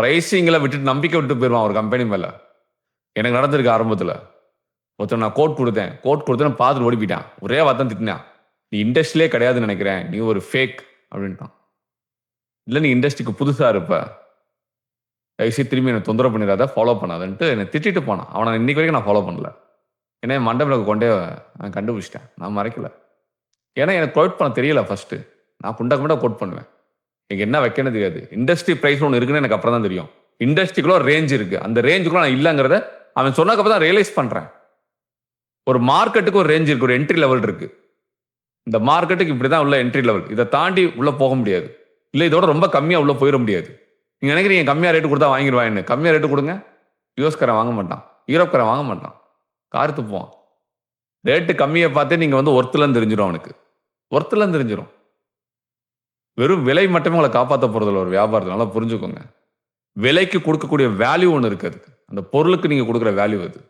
ப்ரைஸிங்கில் விட்டுட்டு நம்பிக்கை விட்டு போயிடுவான் ஒரு கம்பெனி மேலே. எனக்கு நடந்திருக்கு ஆரம்பத்தில். ஒருத்தர் நான் கோட் கொடுத்தேன். கோட் கொடுத்தேன் பார்த்துட்டு ஓடி போயிட்டான் ஒரே வார்த்தை திட்டினான். நீ இண்டஸ்ட்ரியிலே கிடையாதுன்னு நினைக்கிறேன். நீ ஒரு ஃபேக் அப்படின்ட்டான். இல்லை நீ இண்டஸ்ட்ரிக்கு புதுசாக இருப்ப. தயவுசெய்து திரும்பி என்னை தொந்தரவு பண்ணிடாத ஃபாலோ பண்ணாதன்ட்டு என்னை திட்டிட்டு போனான். அவனை இன்னைக்கு வரைக்கும் நான் ஃபாலோ பண்ணல. ஏன்னா என் மண்டபத்தில் கொண்டே நான் கண்டுபிடிச்சிட்டேன். நான் மறைக்கல. ஏன்னா எனக்கு கோட் பண்ண தெரியல ஃபஸ்ட்டு நான் குண்டா குண்டா கோட் பண்ணுவேன். எனக்கு என்ன வைக்கணும் தெரியாது. இண்டஸ்ட்ரி ப்ரைஸ் ஒன்று இருக்குன்னு எனக்கு அப்புறம் தான் தெரியும். இண்டஸ்ட்ரிக்குள்ள ஒரு ரேஞ்ச் இருக்கு. அந்த ரேஞ்சுக்குள்ள நான் இல்லைங்கிறத அவன் சொன்னதுக்கப்புறம் தான் ரியலைஸ் பண்றேன். ஒரு மார்க்கெட்டுக்கு ஒரு ரேஞ்ச் இருக்கு. ஒரு என்ட்ரி லெவல் இருக்கு. இந்த மார்க்கெட்டுக்கு இப்படி தான் உள்ள என்ட்ரி லெவல் இதை தாண்டி உள்ள போக முடியாது. இல்லை இதோட ரொம்ப கம்மியாக உள்ள போயிட முடியாது. நீங்க நினைக்கிறீங்க கம்மியாக ரேட்டு கொடுத்தா வாங்கிடுவான்னு கம்மியாக ரேட்டு கொடுங்க. யூஎஸ்காரன் வாங்க மாட்டான். யூரோப்காரன் வாங்க மாட்டான். கார் துப்புவான் ரேட்டு கம்மியை பார்த்தே நீங்க வந்து ஒர்த்துலன்னு தெரிஞ்சிடும் அவனுக்கு. ஒர்த்துலன்னு தெரிஞ்சிடும் வெறும் விலை மட்டுமே உங்களை காப்பாற்ற போகிறதில்ல ஒரு வியாபாரத்தை. நல்லா புரிஞ்சுக்கோங்க. விலைக்கு கொடுக்கக்கூடிய வேல்யூ ஒன்று இருக்குது அந்த பொருளுக்கு நீங்கள் கொடுக்குற வேல்யூ அது.